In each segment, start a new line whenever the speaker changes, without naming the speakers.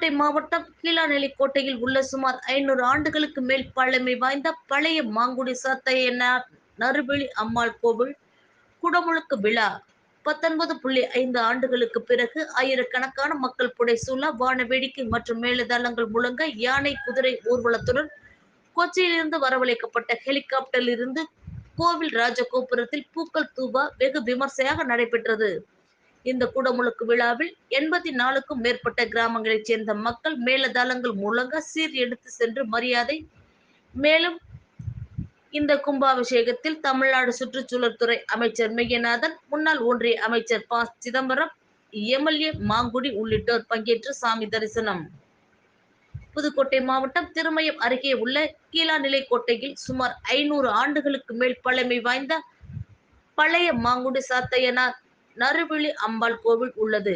புதுக்கோட்டை மாவட்டம் கீழாநெல்லி கோட்டையில் உள்ள சுமார் ஐநூறு ஆண்டுகளுக்கு மேல் பழமை வாய்ந்த பழைய மாங்குடி சாத்தையனார் நறுவிழி அம்மாள் கோவில் குடமுழுக்கு விழா. பத்தொன்பது புள்ளி ஐந்து ஆண்டுகளுக்கு பிறகு ஆயிரக்கணக்கான மக்கள் புடைசூழ வான வேடிக்கை மற்றும் மேலதளங்கள் முழங்க யானை குதிரை ஊர்வலத்துடன் கொச்சியிலிருந்து வரவழைக்கப்பட்ட ஹெலிகாப்டரில் இருந்து கோவில் ராஜகோபுரத்தில் பூக்கள் தூவா வெகு விமர்சையாக நடைபெற்றது. இந்த குடமுழுக்கு விழாவில் எண்பத்தி நாலுக்கும் மேற்பட்ட கிராமங்களைச் சேர்ந்த மக்கள் மேலதாளங்கள் முழங்க சீர் எடுத்து சென்று மரியாதை. மேலும் இந்த கும்பாபிஷேகத்தில் தமிழ்நாடு சுற்றுச்சூழல் துறை அமைச்சர் மெய்யநாதன் முன்னாள் ஒன்றிய அமைச்சர் ப. சிதம்பரம் எம்எல்ஏ மாங்குடி உள்ளிட்டோர் பங்கேற்று சாமி தரிசனம். புதுக்கோட்டை மாவட்டம் திருமயம் அருகே உள்ள கீழாநிலை கோட்டையில் சுமார் ஐநூறு ஆண்டுகளுக்கு மேல் பழமை வாய்ந்த பழைய மாங்குடி சாத்தையனார் நறுவிழி அம்பாள் கோவில் உள்ளது.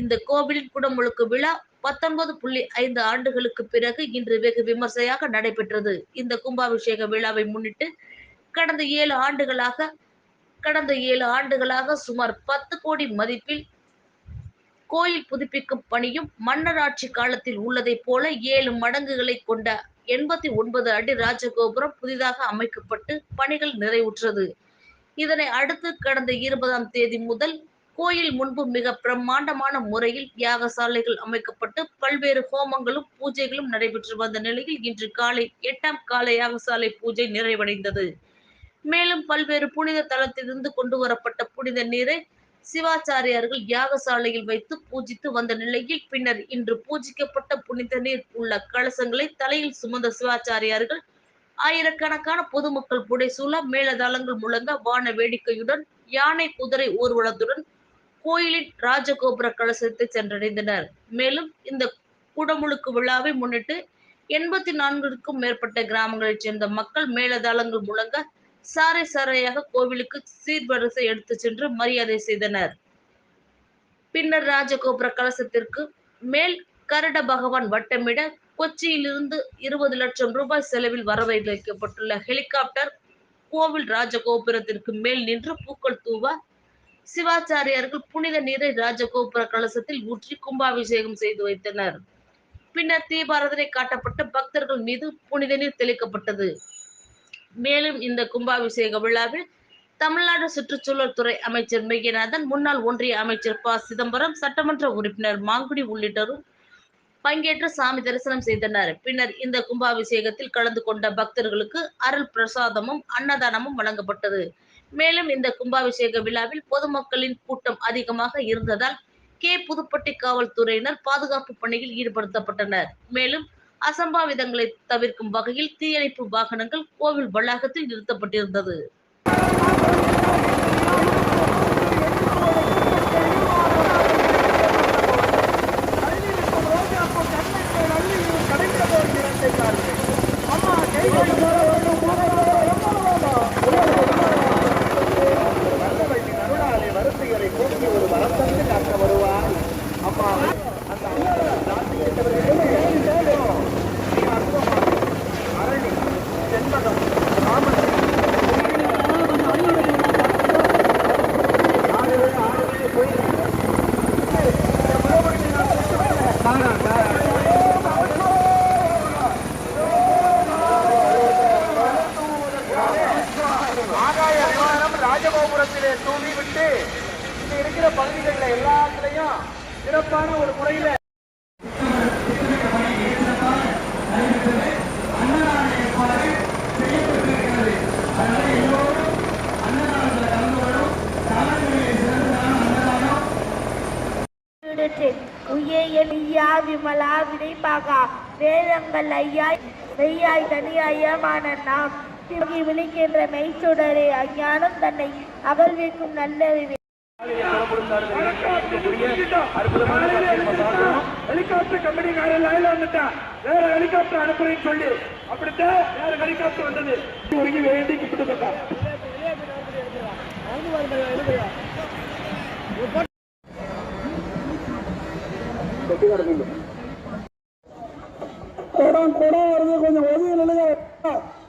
இந்த கோவிலின் குடமுழுக்கு விழா பத்தொன்பது புள்ளி ஐந்து ஆண்டுகளுக்கு பிறகு இன்று வெகு விமர்சையாக நடைபெற்றது. இந்த கும்பாபிஷேக விழாவை முன்னிட்டு கடந்த ஏழு ஆண்டுகளாக கடந்த ஏழு ஆண்டுகளாக சுமார் பத்து கோடி மதிப்பில் கோயில் புதுப்பிக்கும் பணியும் மன்னராட்சி காலத்தில் உள்ளதைப் போல ஏழு மடங்குகளை கொண்ட எண்பத்தி ஒன்பது அடி ராஜகோபுரம் புதிதாக அமைக்கப்பட்டு பணிகள் நிறைவுற்றது. இதனை அடுத்து கடந்த இருபதாம் தேதி முதல் கோயில் முன்பு மிக பிரம்மாண்டமான முறையில் யாகசாலைகள் அமைக்கப்பட்டு பல்வேறு ஹோமங்களும் பூஜைகளும் நடைபெற்று வந்த நிலையில் இன்று காலை எட்டாம் கால யாகசாலை பூஜை நிறைவடைந்தது. மேலும் பல்வேறு புனித தலத்திலிருந்து கொண்டு வரப்பட்ட புனித நீரை சிவாச்சாரியார்கள் யாகசாலையில் வைத்து பூஜித்து வந்த நிலையில் பின்னர் இன்று பூஜிக்கப்பட்ட புனித நீர் உள்ள கலசங்களை தலையில் சுமந்த சிவாச்சாரியார்கள் ஆயிரக்கணக்கான பொதுமக்கள் புடைசூழ மேலதளங்கள் முழங்க வான வேடிக்கையுடன் யானை குதிரை ஊர்வலத்துடன் கோயிலின் ராஜகோபுர கலசத்தை சென்றடைந்தனர். மேலும் இந்த குடமுழுக்கு விழாவை முன்னிட்டு எண்பத்தி நான்கிற்கும் மேற்பட்ட கிராமங்களைச் சேர்ந்த மக்கள் மேலதளங்கள் முழங்க சாறை சாரையாக கோவிலுக்கு சீர்வரிசை எடுத்து சென்று மரியாதை செய்தனர். பின்னர் ராஜகோபுர கலசத்திற்கு மேல் கருட பகவான் வட்டமிட கொச்சியிலிருந்து இருபது லட்சம் ரூபாய் செலவில் வரவழைக்கப்பட்டுள்ள ஹெலிகாப்டர் கோவில் ராஜகோபுரத்திற்கு மேல் நின்று பூக்கள் தூவ சிவாச்சாரியார்கள் புனித நீரை ராஜகோபுர கலசத்தில் ஊற்றி கும்பாபிஷேகம் செய்து வைத்தனர். பின்னர் தீபாரதனை காட்டப்பட்ட பக்தர்கள் மீது புனித நீர் தெளிக்கப்பட்டது. மேலும் இந்த கும்பாபிஷேக விழாவில் தமிழ்நாடு சுற்றுச்சூழல் துறை அமைச்சர் மெய்யநாதன் முன்னாள் ஒன்றிய அமைச்சர் ப சிதம்பரம் சட்டமன்ற உறுப்பினர் மாங்குடி உள்ளிட்டோரும் பங்கேற்று சாமி தரிசனம் செய்தனர். பின்னர் இந்த கும்பாபிஷேகத்தில் கலந்து கொண்ட பக்தர்களுக்கு அருள் பிரசாதமும் அன்னதானமும் வழங்கப்பட்டது. மேலும் இந்த கும்பாபிஷேக விழாவில் பொதுமக்களின் கூட்டம் அதிகமாக இருந்ததால் கே. புதுப்பட்டி காவல்துறையினர் பாதுகாப்பு பணியில் ஈடுபடுத்தப்பட்டனர். மேலும் அசம்பாவிதங்களை தவிர்க்கும் வகையில் தீயணைப்பு வாகனங்கள் கோவில் வளாகத்தில் நிறுத்தப்பட்டிருந்தது.
சிறப்பான ஒரு முறையில
ஐயா விமலா வினைப்பாகா வேதங்கள் ஐயா மெய்யாய் தனியாயமான நாம். திரும்பி விழிக்கின்ற மெய்ச்சுடரே அஞ்ஞானம் தன்னை அகழ்விக்கும் நல்லறிவே.
ஹெலிகாப்டர் கம்பெனிக்காரன் லைன்ல வந்துட்டான் வேற ஹெலிகாப்டர் அனுப்புறேன்னு சொல்லி. அப்படித்தான் வேற ஹெலிகாப்டர் வந்தது. ஒருங்கி வேண்டி கிப்பிட்டு போட்டான் குடம் குடம் வருது. கொஞ்சம் ஒதுங்கி நிலையா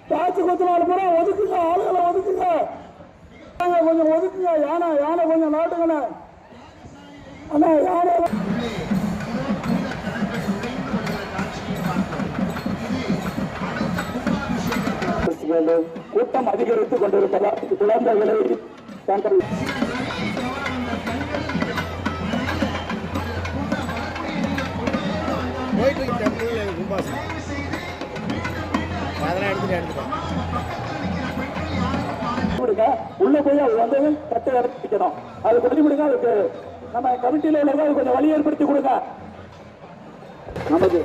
பேச்சு கொத்துனால கூட ஒதுக்குங்க. ஆளுகளை ஒதுக்குங்க. கொஞ்சம் ஒதுக்குங்க. யானை யானை கொஞ்சம் நாட்டுங்கண்ணே அண்ணா யானை கூட்டம் அதிகரித்துக் கொண்டிருப்பதால் குழந்தைகளை தங்கள்
போயிட்டு இருக்கு. அதெல்லாம்
எடுத்துக்கலாம் உள்ள போய் அது வந்து தட்டை இறக்கிக்கணும். அது கொடுத்து கொடுங்க அதுக்கு நம்ம கமிட்டியில உள்ளவங்க அது கொஞ்சம் வழி ஏற்படுத்தி கொடுங்க. நமது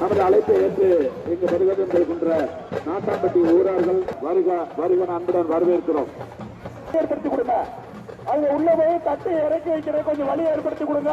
நமது அழைப்பை ஏற்று இங்கு வருகிறது இருக்கின்ற நாட்டாம்பட்டி ஊரார்கள் வருக வருக அன்புடன் வரவேற்கிறோம். ஏற்படுத்தி கொடுங்க. அது உள்ள போய் தட்டை இறக்கி வைக்கிற கொஞ்சம் வழி ஏற்படுத்தி கொடுங்க.